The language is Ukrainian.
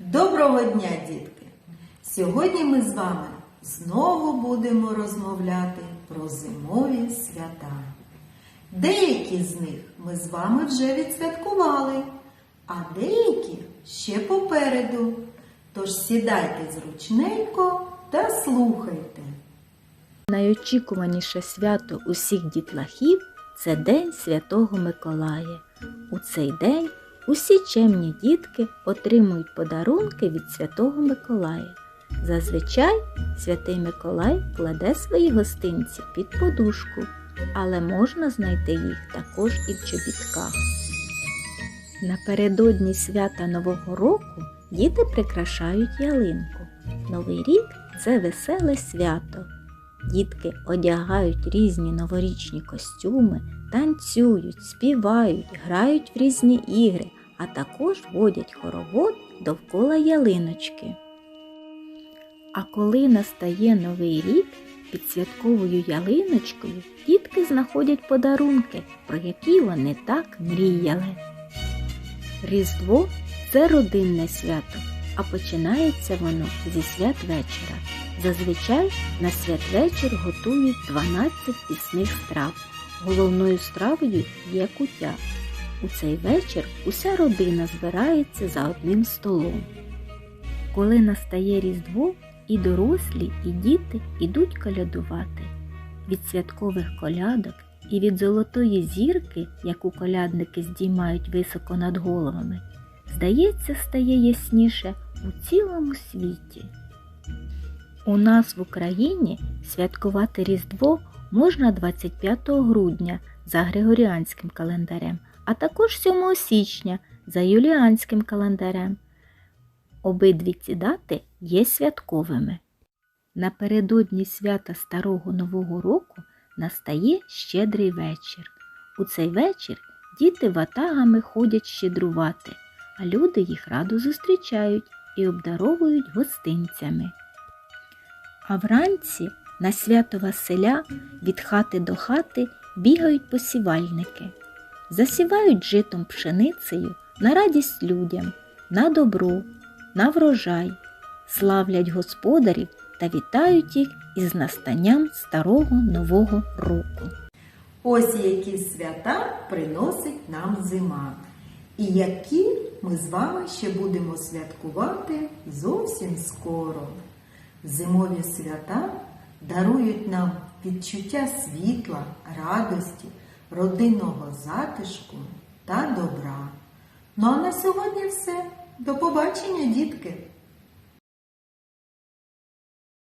Доброго дня, дітки! Сьогодні ми з вами знову будемо розмовляти про зимові свята. Деякі з них ми з вами вже відсвяткували, а деякі ще попереду. Тож сідайте зручненько та слухайте. Найочікуваніше свято усіх дітлахів це День Святого Миколая. У цей день усі чемні дітки отримують подарунки від Святого Миколая. Зазвичай святий Миколай кладе свої гостинці під подушку, але можна знайти їх також і в чобітках. Напередодні свята Нового року діти прикрашають ялинку. Новий рік це веселе свято. Дітки одягають різні новорічні костюми, танцюють, співають, грають в різні ігри, а також водять хоровод довкола ялиночки. А коли настає новий рік, під святковою ялиночкою дітки знаходять подарунки, про які вони так мріяли. Різдво це родинне свято, а починається воно зі святвечора. Зазвичай на святвечір готують 12 пісних страв. Головною стравою є куття. У цей вечір уся родина збирається за одним столом. Коли настає Різдво, і дорослі, і діти ідуть колядувати. Від святкових колядок і від золотої зірки, яку колядники здіймають високо над головами, здається, стає ясніше у цілому світі. У нас в Україні святкувати Різдво можна 25 грудня за Григоріанським календарем, а також 7 січня за Юліанським календарем. Обидві ці дати є святковими. Напередодні свята Старого Нового року настає щедрий вечір. У цей вечір діти ватагами ходять щедрувати, а люди їх радо зустрічають і обдаровують гостинцями. А вранці на свято Василя від хати до хати бігають посівальники, засівають житом пшеницею на радість людям, на добро, на врожай, славлять господарів та вітають їх із настанням старого нового року. Ось які свята приносить нам зима, і які ми з вами ще будемо святкувати зовсім скоро. Зимові свята дарують нам відчуття світла, радості, родинного затишку та добра. Ну а на сьогодні все. До побачення, дітки!